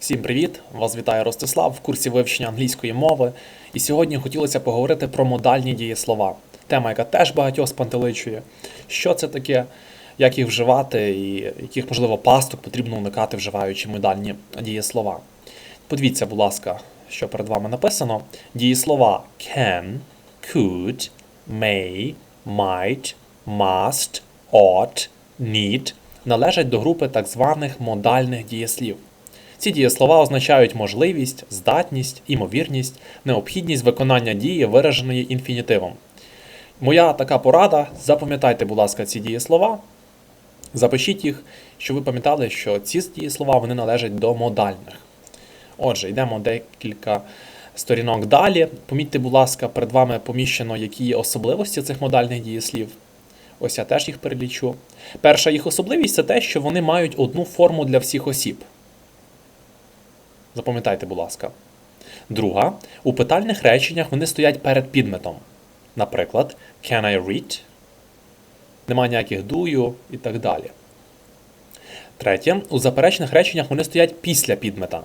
Всім привіт! Вас вітає Ростислав в курсі вивчення англійської мови. І сьогодні хотілося поговорити про модальні дієслова. Тема, яка теж багатьох спантеличує. Що це таке, як їх вживати, і яких, можливо, пасток потрібно уникати, вживаючи модальні дієслова. Подивіться, будь ласка, що перед вами написано. Дієслова can, could, may, might, must, ought, need належать до групи так званих модальних дієслів. Ці дієслова означають можливість, здатність, імовірність, необхідність виконання дії, вираженої інфінітивом. Моя така порада: запам'ятайте, будь ласка, ці дієслова, запишіть їх, щоб ви пам'ятали, що ці дієслова вони належать до модальних. Отже, йдемо декілька сторінок далі. Помітьте, будь ласка, перед вами поміщено, які є особливості цих модальних дієслів. Ось я теж їх перелічу. Перша їх особливість це те, що вони мають одну форму для всіх осіб. Запам'ятайте, будь ласка. Друга. У питальних реченнях вони стоять перед підметом. Наприклад, can I read? Нема ніяких дую і так далі. Третє. У заперечних реченнях вони стоять після підмета.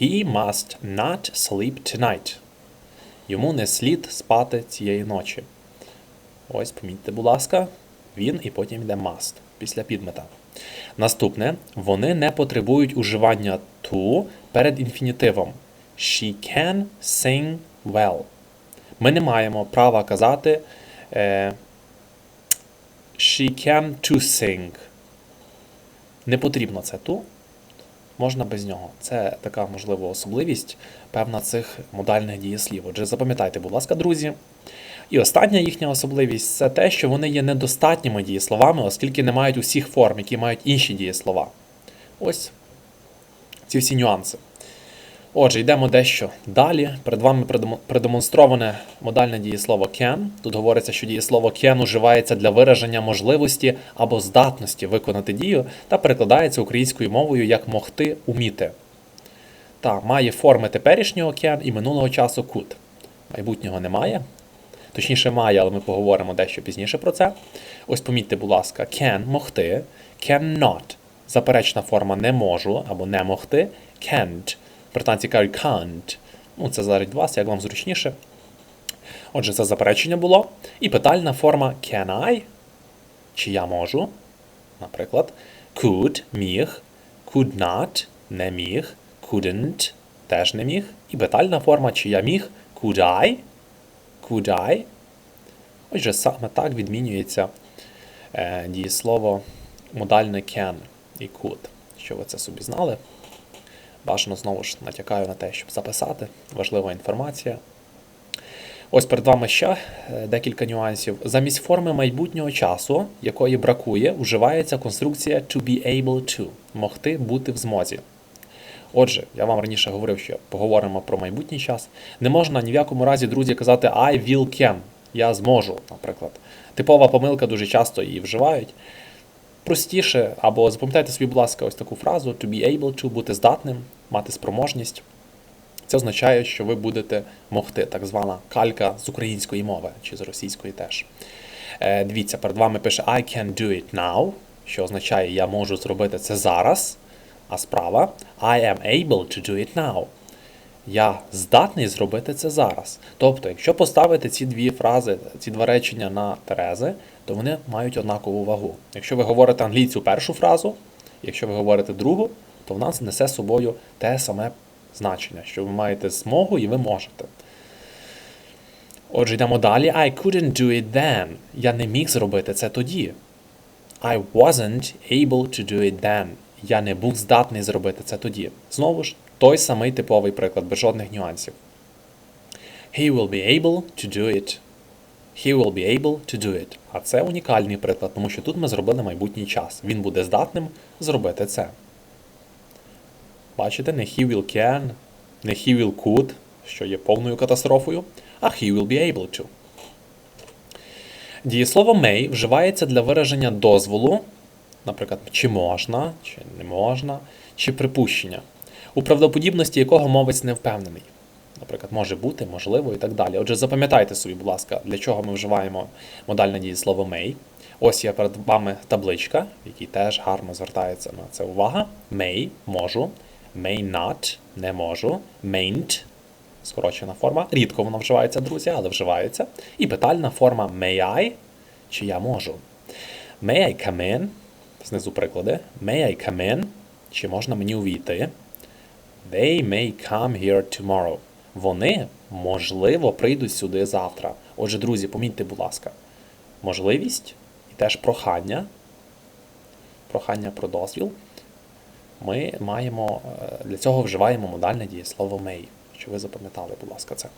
He must not sleep tonight. Йому не слід спати цієї ночі. Ось, помітьте, будь ласка, він і потім йде must після підмета. Наступне, вони не потребують уживання to перед інфінітивом. She can sing well. Ми не маємо права казати е, She can to sing. Не потрібно це to. Можна без нього. Це така, можливо, особливість певна цих модальних дієслів. Отже, запам'ятайте, будь ласка, друзі. І остання їхня особливість це те, що вони є недостатніми дієсловами, оскільки не мають усіх форм, які мають інші дієслова. Ось ці всі нюанси. Отже, йдемо дещо далі. Перед вами продемонстроване модальне дієслово can. Тут говориться, що дієслово can уживається для вираження можливості або здатності виконати дію та перекладається українською мовою як могти уміти. Та має форми теперішнього can і минулого часу could. Майбутнього немає. Точніше, має, але ми поговоримо дещо пізніше про це. Ось помітьте, будь ласка, can могти, cannot. Заперечна форма не можу або не могти, can't. Британці кажуть can't. Ну, це залежить вас, як вам зручніше. Отже, це заперечення було. І питальна форма can I, чи я можу. Наприклад, could міг, could not не міг, couldn't теж не міг. І питальна форма, чи я міг, could I, could I. Отже, саме так відмінюється е, дієслово модальне can і could. Що ви це собі знали? Бажано знову ж натякаю на те, щоб записати. Важлива інформація. Ось перед вами ще е, декілька нюансів. Замість форми майбутнього часу, якої бракує, вживається конструкція to be able to могти бути в змозі. Отже, я вам раніше говорив, що поговоримо про майбутній час. Не можна ні в якому разі, друзі, казати I will can. Я зможу, наприклад. Типова помилка дуже часто її вживають. Простіше, або запам'ятайте собі, будь ласка, ось таку фразу to be able to, бути здатним, мати спроможність. Це означає, що ви будете могти, так звана калька з української мови чи з російської теж. Е, Дивіться, перед вами пише I can do it now, що означає, я можу зробити це зараз. А справа I am able to do it now. Я здатний зробити це зараз. Тобто, якщо поставити ці дві фрази, ці два речення на Терези, то вони мають однакову вагу. Якщо ви говорите англійцю першу фразу, якщо ви говорите другу, то вона несе з собою те саме значення, що ви маєте змогу і ви можете. Отже, йдемо далі. I couldn't do it then. Я не міг зробити це тоді. I wasn't able to do it then. Я не був здатний зробити це тоді. Знову ж, той самий типовий приклад, без жодних нюансів. He will be able to do it. He will be able to do it. А це унікальний приклад, тому що тут ми зробили майбутній час. Він буде здатним зробити це. Бачите, не he will can, не he will could, що є повною катастрофою, а he will be able to. Дієслово may вживається для вираження дозволу, наприклад, чи можна, чи не можна, чи припущення, у правдоподібності якого мовець не впевнений. Наприклад, може бути, можливо і так далі. Отже, запам'ятайте собі, будь ласка, для чого ми вживаємо модальне дієслово may. Ось є перед вами табличка, в якій теж гарно звертається на це увага. May можу. may not не можу, mayn't скорочена форма. Рідко вона вживається, друзі, але вживається. І питальна форма may I, чи я можу. May I come in? Знизу приклади. May I come in? Чи можна мені увійти? They may come here tomorrow. Вони, можливо, прийдуть сюди завтра. Отже, друзі, помітьте, будь ласка, можливість і теж прохання. Прохання про дозвіл. Ми маємо е, для цього вживаємо модальне дієслово may. Що ви запам'ятали, будь ласка, це.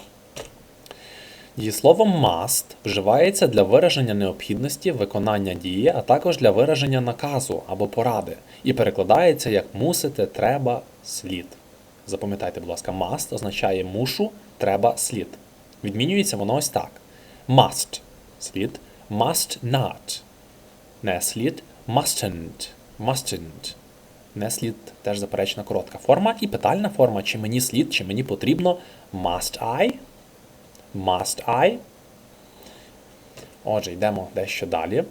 Дієслово must вживається для вираження необхідності виконання дії, а також для вираження наказу або поради, і перекладається як мусити, треба, слід. Запам'ятайте, будь ласка, must означає мушу, треба, слід. Відмінюється воно ось так: must слід, must not. Не слід, mustn't. Mustn't. Не слід теж заперечна коротка форма. І питальна форма, чи мені слід, чи мені потрібно. Must I? Must I? Отже, йдемо дещо далі.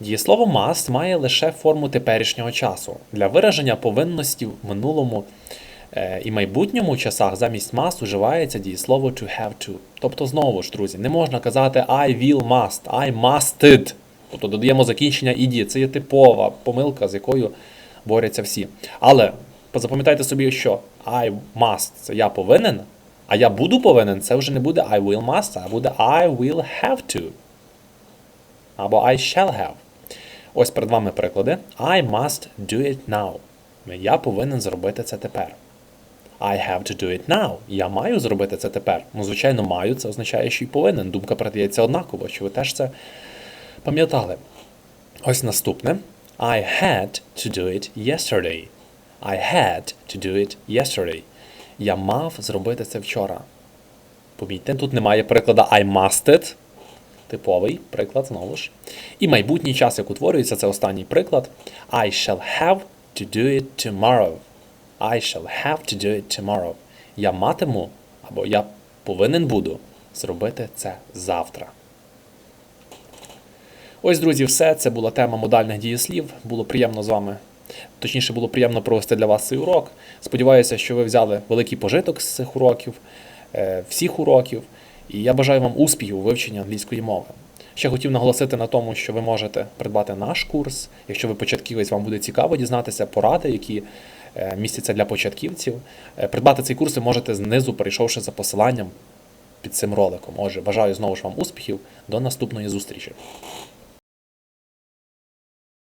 Дієслово must має лише форму теперішнього часу. Для вираження повинності в минулому е, і майбутньому часах замість must вживається дієслово to have to. Тобто, знову ж, друзі, не можна казати I will must, I musted. Тобто додаємо закінчення ed. Це є типова помилка, з якою борються всі. Але запам'ятайте собі, що I must це я повинен, а я буду повинен, це вже не буде I will must, а буде I will have to. Або I shall have. Ось перед вами приклади. I must do it now. Я повинен зробити це тепер. I have to do it now. Я маю зробити це тепер. Ну, звичайно, маю, це означає, що й повинен. Думка передається однаково, що ви теж це пам'ятали. Ось наступне. I had to do it yesterday. I had to do it yesterday. Я мав зробити це вчора. Помітьте, тут немає прикладу I musted. Типовий приклад знову ж. І майбутній час, як утворюється, це останній приклад. I shall have to do it tomorrow. I shall have to do it tomorrow. Я матиму, або я повинен буду зробити це завтра. Ось, друзі, все. Це була тема модальних дієслів. Було приємно з вами. Точніше, було приємно провести для вас цей урок. Сподіваюся, що ви взяли великий пожиток з цих уроків, е, всіх уроків. І я бажаю вам успіхів у вивченні англійської мови. Ще хотів наголосити на тому, що ви можете придбати наш курс. Якщо ви початківець, вам буде цікаво дізнатися поради, які е, містяться для початківців. Е, Придбати цей курс ви можете знизу, перейшовши за посиланням під цим роликом. Отже, бажаю знову ж вам успіхів. До наступної зустрічі.